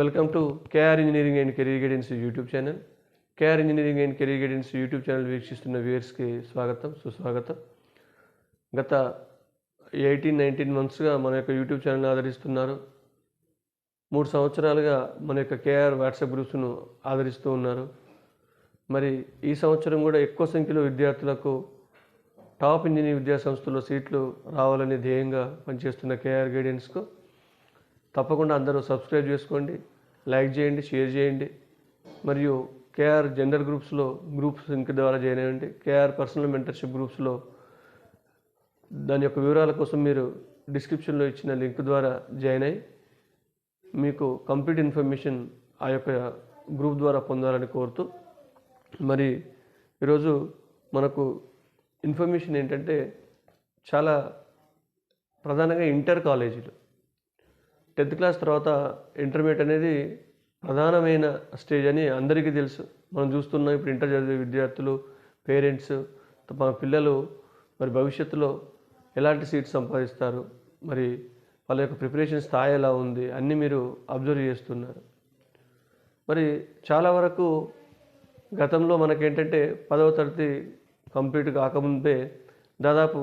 Welcome to KR engineering and career guidance YouTube channel KR engineering and career guidance YouTube channel వీక్షిస్తున్న వ్యూయర్స్కి స్వాగతం సుస్వాగతం. గత eighteen nineteen మంత్స్గా మన యొక్క యూట్యూబ్ ఛానల్ని ఆదరిస్తున్నారు. మూడు సంవత్సరాలుగా మన యొక్క కేఆర్ వాట్సాప్ గ్రూప్స్ను ఆదరిస్తూ ఉన్నారు. మరి ఈ సంవత్సరం కూడా ఎక్కువ సంఖ్యలో విద్యార్థులకు టాప్ ఇంజనీరింగ్ విద్యా సంస్థలో సీట్లు రావాలని ధ్యేయంగా పనిచేస్తున్న కేఆర్ గైడెన్స్కు తప్పకుండా అందరూ సబ్స్క్రైబ్ చేసుకోండి లైక్ చేయండి షేర్ చేయండి. మరియు కేఆర్ జెండర్ గ్రూప్స్లో గ్రూప్స్ లింక్ ద్వారా జాయిన్ అయ్యండి. కేఆర్ పర్సనల్ మెంటర్షిప్ గ్రూప్స్లో దాని యొక్క వివరాల కోసం మీరు డిస్క్రిప్షన్లో ఇచ్చిన లింక్ ద్వారా జాయిన్ అయ్యి మీకు కంప్లీట్ ఇన్ఫర్మేషన్ ఆ యొక్క గ్రూప్ ద్వారా పొందాలని కోరుతూ మరి ఈరోజు మనకు ఇన్ఫర్మేషన్ ఏంటంటే చాలా ప్రధానంగా ఇంటర్ కాలేజీలు. టెన్త్ క్లాస్ తర్వాత ఇంటర్మీడియట్ అనేది ప్రధానమైన స్టేజ్ అని అందరికీ తెలుసు. మనం చూస్తున్నాం ఇప్పుడు ఇంటర్ చదివే విద్యార్థులు పేరెంట్స్ మన పిల్లలు మరి భవిష్యత్తులో ఎలాంటి సీట్స్ సంపాదిస్తారు మరి వాళ్ళ యొక్క ప్రిపరేషన్ స్థాయి ఎలా ఉంది అన్నీ మీరు అబ్జర్వ్ చేస్తున్నారు. మరి చాలా వరకు గతంలో మనకేంటంటే పదవ తరగతి కంప్లీట్ కాకముందే దాదాపు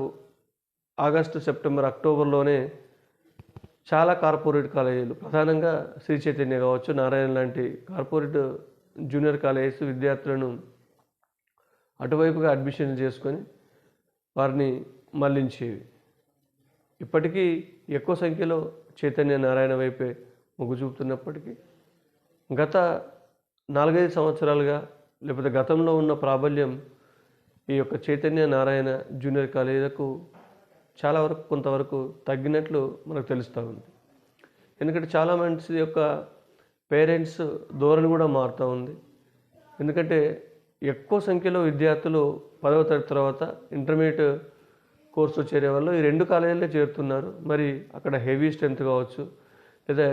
ఆగస్టు సెప్టెంబర్ అక్టోబర్లోనే చాలా కార్పొరేట్ కాలేజీలు. ప్రధానంగా శ్రీ చైతన్య కావచ్చు నారాయణ లాంటి కార్పొరేట్ జూనియర్ కాలేజెస్ విద్యార్థులను అటువైపుగా అడ్మిషన్ చేసుకొని వారిని మళ్ళించేవి. ఇప్పటికీ ఎక్కువ సంఖ్యలో చైతన్య నారాయణ వైపే మొగ్గు చూపుతున్నప్పటికీ గత నాలుగైదు సంవత్సరాలుగా లేకపోతే గతంలో ఉన్న ప్రాబల్యం ఈ యొక్క చైతన్య నారాయణ జూనియర్ కాలేజీలకు చాలా వరకు కొంతవరకు తగ్గినట్లు మనకు తెలుస్తూ ఉంది. ఎందుకంటే చాలా మంది యొక్క పేరెంట్స్ ధోరణి కూడా మారుతూ ఉంది. ఎందుకంటే ఎక్కువ సంఖ్యలో విద్యార్థులు పదవ తరగతి తర్వాత ఇంటర్మీడియట్ కోర్సు చేరే వాళ్ళు ఈ రెండు కాలేజీలే చేరుతున్నారు. మరి అక్కడ హెవీ స్ట్రెంత్ కావచ్చు లేదా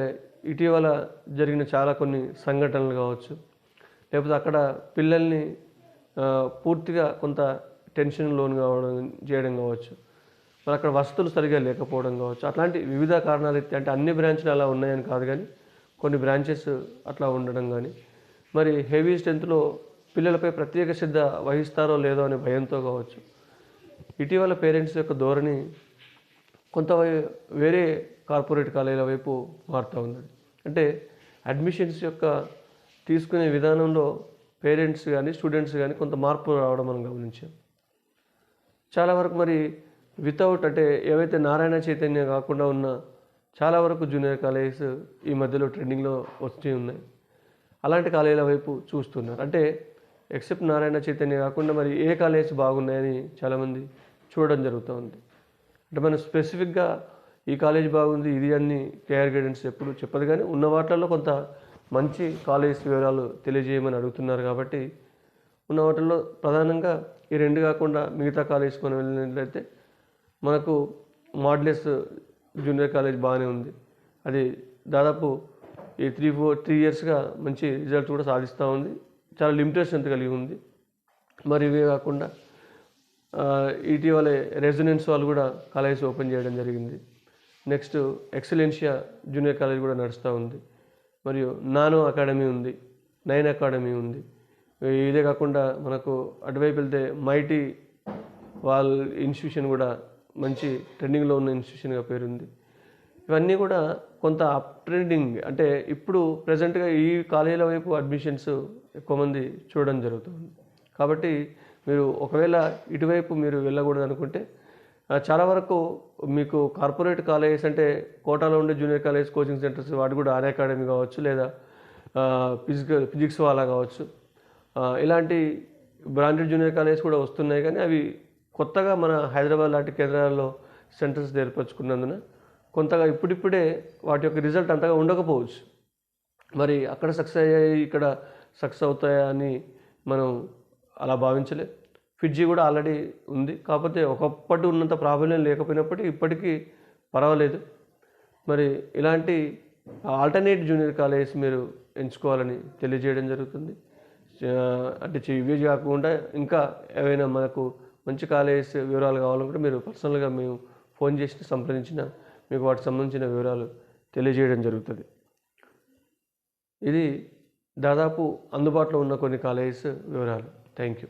ఇటీవల జరిగిన చాలా కొన్ని సంఘటనలు కావచ్చు లేకపోతే అక్కడ పిల్లల్ని పూర్తిగా కొంత టెన్షన్ లోన్ కావడం చేయడం కావచ్చు. మరి అక్కడ వసతులు సరిగా లేకపోవడం కావచ్చు. అట్లాంటి వివిధ కారణాలు ఎత్తి అంటే అన్ని బ్రాంచ్లు అలా ఉన్నాయని కాదు కానీ కొన్ని బ్రాంచెస్ అట్లా ఉండడం కానీ మరి హెవీ స్ట్రెంత్లో పిల్లలపై ప్రత్యేక శ్రద్ధ వహిస్తారో లేదో అనే భయంతో కావచ్చు. ఇటీవల పేరెంట్స్ యొక్క ధోరణి కొంత వేరే కార్పొరేట్ కాలేజీల వైపు మారుతూ ఉన్నది అంటే అడ్మిషన్స్ యొక్క తీసుకునే విధానంలో పేరెంట్స్ కానీ స్టూడెంట్స్ కానీ కొంత మార్పు రావడం మనం గమనించాం. చాలా వరకు మరి వితౌట్ అంటే ఏవైతే నారాయణ చైతన్య కాకుండా ఉన్న చాలా వరకు జూనియర్ కాలేజెస్ ఈ మధ్యలో ట్రెండింగ్లో వచ్చి ఉన్నాయి. అలాంటి కాలేజీల వైపు చూస్తున్నారు. అంటే ఎక్సెప్ట్ నారాయణ చైతన్య కాకుండా మరి ఏ కాలేజెస్ బాగున్నాయని చాలామంది చూడడం జరుగుతూ ఉంది. అంటే మనం స్పెసిఫిక్గా ఈ కాలేజ్ బాగుంది ఇది అన్ని కేఆర్ గైడెన్స్ ఎప్పుడు చెప్పదు కానీ ఉన్న వాటిల్లో కొంత మంచి కాలేజ్ వివరాలు తెలియజేయమని అడుగుతున్నారు కాబట్టి ఉన్న వాటిల్లో ప్రధానంగా ఈ రెండు కాకుండా మిగతా కాలేజ్ మనం వెళ్ళినట్లయితే మనకు మాడ్లెస్ జూనియర్ కాలేజ్ బాగానే ఉంది. అది దాదాపు ఈ త్రీ ఫోర్ త్రీ ఇయర్స్గా మంచి రిజల్ట్ కూడా సాధిస్తూ ఉంది. చాలా లిమిటెడ్ స్ట్రెంత్ కలిగి ఉంది. మరి ఇవే కాకుండా ఇటీవలే రెసిడెన్స్ వాళ్ళు కూడా కాలేజ్ ఓపెన్ చేయడం జరిగింది. నెక్స్ట్ ఎక్సలెన్షియా జూనియర్ కాలేజ్ కూడా నడుస్తూ ఉంది. మరియు నానో అకాడమీ ఉంది నైన్ అకాడమీ ఉంది. ఇదే కాకుండా మనకు అటువైపు వెళ్తే మైటీ వాళ్ళ ఇన్స్టిట్యూషన్ కూడా మంచి ట్రెండింగ్లో ఉన్న ఇన్స్టిట్యూషన్గా పేరుంది. ఇవన్నీ కూడా కొంత అప్ ట్రెండింగ్ అంటే ఇప్పుడు ప్రజెంట్గా ఈ కాలేజీల వైపు అడ్మిషన్స్ ఎక్కువ మంది చూడడం జరుగుతుంది. కాబట్టి మీరు ఒకవేళ ఇటువైపు మీరు వెళ్ళకూడదు అనుకుంటే చాలా వరకు మీకు కార్పొరేట్ కాలేజెస్ అంటే కోటాలో ఉండే జూనియర్ కాలేజ్ కోచింగ్ సెంటర్స్ వాటి కూడా ఆర్ అకాడమీ కావచ్చు లేదా ఫిజికల్ ఫిజిక్స్ వాళ్ళ కావచ్చు. ఇలాంటి బ్రాండెడ్ జూనియర్ కాలేజెస్ కూడా వస్తున్నాయి కానీ అవి కొత్తగా మన హైదరాబాద్ లాంటి కేంద్రాల్లో సెంటర్స్ ఏర్పరచుకున్నందున కొంతగా ఇప్పుడిప్పుడే వాటి యొక్క రిజల్ట్ అంతగా ఉండకపోవచ్చు. మరి అక్కడ సక్సెస్ అయ్యాయి ఇక్కడ సక్సెస్ అవుతాయా అని మనం అలా భావించలే. ఫిడ్జీ కూడా ఆల్రెడీ ఉంది. కాకపోతే ఒకప్పటి ఉన్నంత ప్రాబల్యం లేకపోయినప్పటికీ ఇప్పటికీ పర్వాలేదు. మరి ఇలాంటి ఆల్టర్నేట్ జూనియర్ కాలేజెస్ మీరు ఎంచుకోవాలని తెలియజేయడం జరుగుతుంది. అంటే ఇవే కాకుండా ఇంకా ఏవైనా మనకు మంచి కాలేజెస్ వివరాలు కావాలనుకుంటే మీరు పర్సనల్గా మేము ఫోన్ చేసి సంప్రదించిన మీకు వాటికి సంబంధించిన వివరాలు తెలియజేయడం జరుగుతుంది. ఇది దాదాపు అందుబాటులో ఉన్న కొన్ని కాలేజెస్ వివరాలు. Thank you